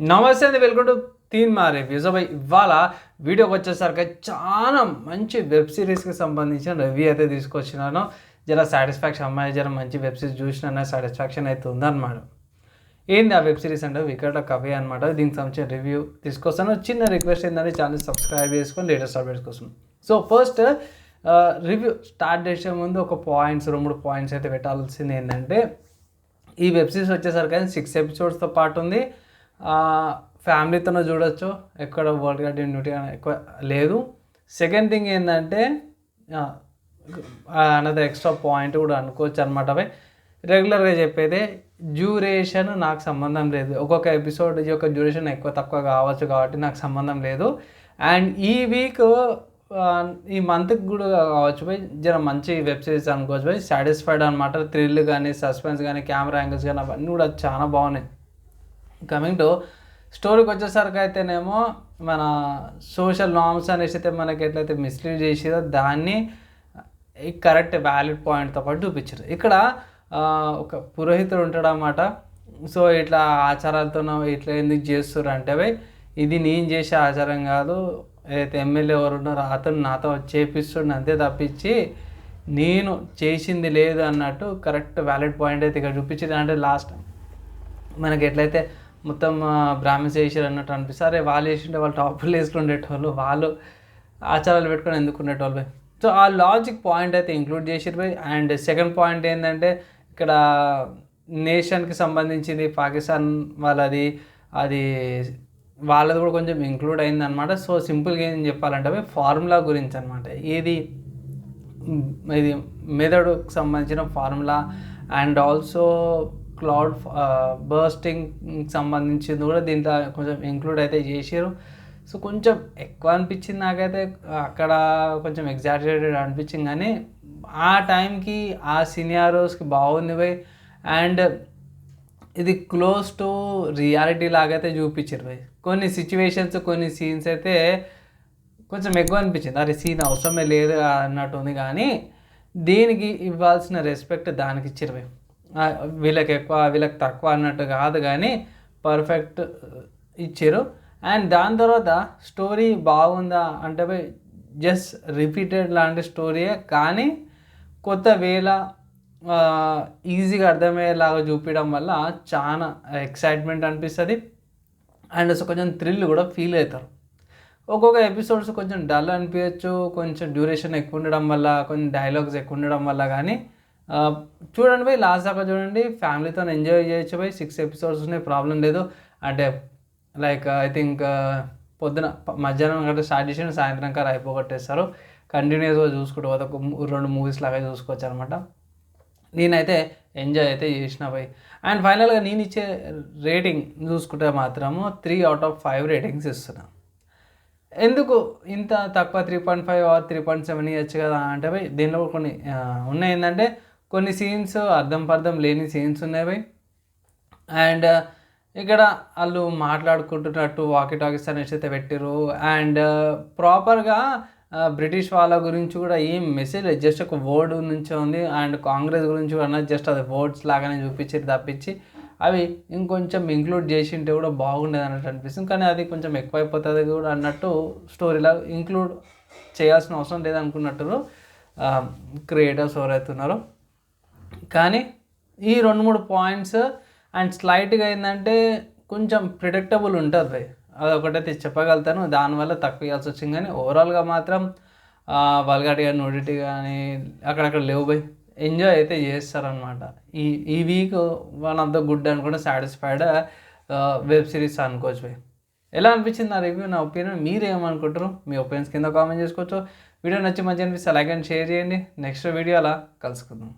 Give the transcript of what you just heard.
నమస్తే అండి welcome to తీన్ మా రివ్యూస్ అబ్బాయి ఇవాళ వీడియోకి వచ్చేసరికి చాలా మంచి వెబ్ సిరీస్కి సంబంధించిన రివ్యూ అయితే తీసుకొచ్చినాను. జర సాటిస్ఫాక్షన్ అమ్మాయి జర మంచి వెబ్ సిరీస్ చూసిన సాటిస్ఫాక్షన్ అయితే ఉందన్నమాట. ఏంది ఆ వెబ్ సిరీస్ అంటే? వికట కవి అనమాట దీనికి సంబంధించిన రివ్యూ తీసుకొస్తాను. చిన్న రిక్వెస్ట్ ఏంటంటే ఛానల్ సబ్స్క్రైబ్ చేసుకొని లేటెస్ట్ అప్డేట్స్ కోసం. సో ఫస్ట్ రివ్యూ స్టార్ట్ చేసే ముందు ఒక పాయింట్స్ రెండు మూడు పాయింట్స్ అయితే పెట్టాల్సింది ఏంటంటే ఈ వెబ్ సిరీస్ వచ్చేసరికి సిక్స్ ఎపిసోడ్స్తో పాటు ఉంది. ఫ్యామిలీతోనే చూడొచ్చు. ఎక్కడ వరల్డ్ కంటిన్యూటీ ఎక్కువ లేదు. సెకండ్ థింగ్ ఏంటంటే అనదర్ ఎక్స్ట్రా పాయింట్ కూడా అనుకోవచ్చు అనమాట అవి. రెగ్యులర్గా చెప్పేది డ్యూరేషన్ నాకు సంబంధం లేదు. ఒక్కొక్క ఎపిసోడ్ యొక్క డ్యూరేషన్ ఎక్కువ తక్కువ కావచ్చు కాబట్టి నాకు సంబంధం లేదు. అండ్ ఈ వీక్ ఈ మంత్కి కూడా కావచ్చు పోయి జర మంచి వెబ్ సిరీస్ అనుకోవచ్చు పోయి సాటిస్ఫైడ్ అనమాట థ్రిల్ కానీ సస్పెన్స్ కానీ కెమెరా యాంగిల్స్ కానీ అవన్నీ కూడా చాలా బాగున్నాయి. కమింగ్ టు స్టోరీకి వచ్చేసరికి అయితేనేమో మన సోషల్ నామ్స్ అనేసి అయితే మనకి ఎట్లయితే మిస్లీడ్ చేసేదో దాన్ని కరెక్ట్ వ్యాలిడ్ పాయింట్తో పాటు చూపించారు. ఇక్కడ ఒక పురోహితుడు ఉంటాడు అన్నమాట సో ఇట్లా ఆచారాలతో ఇట్లా ఎందుకు చేస్తారు అంటే ఇది నేను చేసే ఆచారం కాదు ఏదైతే ఎమ్మెల్యే ఎవరు ఉన్నారో అతను నాతో చేపిస్తుండే అంతే తప్పించి నేను చేసింది లేదు అన్నట్టు కరెక్ట్ వ్యాలిడ్ పాయింట్ అయితే ఇక్కడ చూపించింది అంటే లాస్ట్ మనకి ఎట్లయితే మొత్తం బ్రాహ్మిన్స్ చేసారు అన్నట్టు అనిపిస్తుంది. అరే వాళ్ళు వేసింటే వాళ్ళు టాపులు వేసుకునేటోళ్ళు వాళ్ళు ఆచారాలు పెట్టుకొని ఎందుకు ఉండేటోళ్ళు సో ఆ లాజిక్ పాయింట్ అయితే ఇంక్లూడ్ చేసారు పోయి అండ్ సెకండ్ పాయింట్ ఏంటంటే ఇక్కడ నేషన్కి సంబంధించింది పాకిస్తాన్ వాళ్ళది అది వాళ్ళది కూడా కొంచెం ఇంక్లూడ్ అయింది అనమాట సో సింపుల్గా ఏం చెప్పాలంటే ఫార్ములా గురించి అనమాట ఏది ఇది మెదడుకు సంబంధించిన formula and also cloud bursting సంబంధించింది కూడా దీంట్లో కొంచెం ఇంక్లూడ్ అయితే చేసారు సో కొంచెం ఎక్కువ అనిపించింది నాకైతే. అక్కడ కొంచెం ఎగ్జాజరేటెడ్ అనిపించింది కానీ ఆ టైంకి ఆ సినియారోస్కి బాగుంది భయ్ అండ్ ఇది క్లోజ్ టు రియాలిటీ లాగైతే చూపించారు భయ్ కొన్ని సిచ్యువేషన్స్ కొన్ని సీన్స్ అయితే కొంచెం ఎక్కువ అనిపించింది. అరే సీన్ అవసరమే లేదు అన్నట్టు ఉంది కానీ దీనికి ఇవ్వాల్సిన రెస్పెక్ట్ దానికి ఇచ్చారు భయ్ వీళ్ళకి ఎక్కువ వీళ్ళకి తక్కువ అన్నట్టు కాదు కానీ పర్ఫెక్ట్ ఇచ్చారు. అండ్ దాని తర్వాత స్టోరీ బాగుందా అంటే జస్ట్ రిపీటెడ్ లాంటి స్టోరీయే కానీ కొత్త వేళ ఈజీగా అర్థమయ్యేలాగా చూపించడం వల్ల చాలా ఎక్సైట్మెంట్ అనిపిస్తుంది. అండ్ కొంచెం థ్రిల్ కూడా ఫీల్ అవుతారు. ఒక్కొక్క ఎపిసోడ్స్ కొంచెం డల్ అనిపించచ్చు కొంచెం డ్యూరేషన్ ఎక్కువ ఉండడం వల్ల కొంచెం డైలాగ్స్ ఎక్కువ ఉండడం వల్ల కానీ చూడండి పోయి లాస్ట్ దాకా చూడండి. ఫ్యామిలీతో ఎంజాయ్ చేయొచ్చు పోయి సిక్స్ ఎపిసోడ్స్ ఉన్నాయి ప్రాబ్లం లేదు. అంటే లైక్ ఐ థింక్ పొద్దున మధ్యాహ్నం గట్రా స్టార్ట్ చేసి సాయంత్రం కారు అయిపోగొట్టేస్తారు. కంటిన్యూస్గా చూసుకుంటూ పోతే ఒక రెండు మూవీస్ లాగా చూసుకోవచ్చు అనమాట. నేనైతే ఎంజాయ్ అయితే చేసిన పోయి అండ్ ఫైనల్గా నేను ఇచ్చే రేటింగ్ చూసుకుంటే మాత్రము three out of five ratings ఇస్తున్నాను ఎందుకు ఇంత తక్కువ three point five or three point seven ఇవ్వచ్చు కదా అంటే పోయి దీనిలో కొన్ని ఉన్నాయి ఏంటంటే కొన్ని సీన్స్ అర్థం పర్థం లేని సీన్స్ ఉన్నాయి అండ్ uh, ఇక్కడ వాళ్ళు మాట్లాడుకుంటున్నట్టు వాకి టాకీస్ అనేసి అయితే పెట్టారు అండ్ uh, ప్రాపర్గా uh, బ్రిటిష్ వాళ్ళ గురించి కూడా ఏం మెసేజ్ జస్ట్ ఒక వర్డ్ నుంచి ఉంది. అండ్ కాంగ్రెస్ గురించి కూడా జస్ట్ అది వర్డ్స్ లాగానే చూపించారు తప్పించి. అవి ఇంకొంచెం ఇంక్లూడ్ చేసింటే కూడా బాగుండేది అన్నట్టు అనిపిస్తుంది. కానీ అది కొంచెం ఎక్కువైపోతుంది కూడా అన్నట్టు స్టోరీలో ఇంక్లూడ్ చేయాల్సిన అవసరం లేదనుకున్నట్టు క్రియేటర్స్ ఎవరైతున్నారో కానీ ఈ రెండు మూడు పాయింట్స్ అండ్ స్లైట్గా ఏంటంటే కొంచెం ప్రిడిక్టబుల్ ఉంటుంది అది అదొకటైతే చెప్పగలుగుతాను. దానివల్ల తక్కువ ఇవ్వాల్సి వచ్చింది. కానీ ఓవరాల్గా మాత్రం వల్గాటి కానీ నూడిటీ కానీ అక్కడక్కడ లేవు బై ఎంజాయ్ అయితే చేస్తారనమాట ఈ ఈ week one of the good అనుకుంటే సాటిస్ఫైడ్ వెబ్ సిరీస్ అనుకోవచ్చు పోయి ఎలా అనిపించింది నా రివ్యూ నా ఒపీనియన్ మీరు ఏమనుకుంటారు మీ ఒపీనియన్స్ కింద కామెంట్ చేసుకోవచ్చు. వీడియో నచ్చి మంచి అనిపిస్తే లైక్ అండ్ షేర్ చేయండి. నెక్స్ట్ వీడియో అలా కలుసుకుందాం.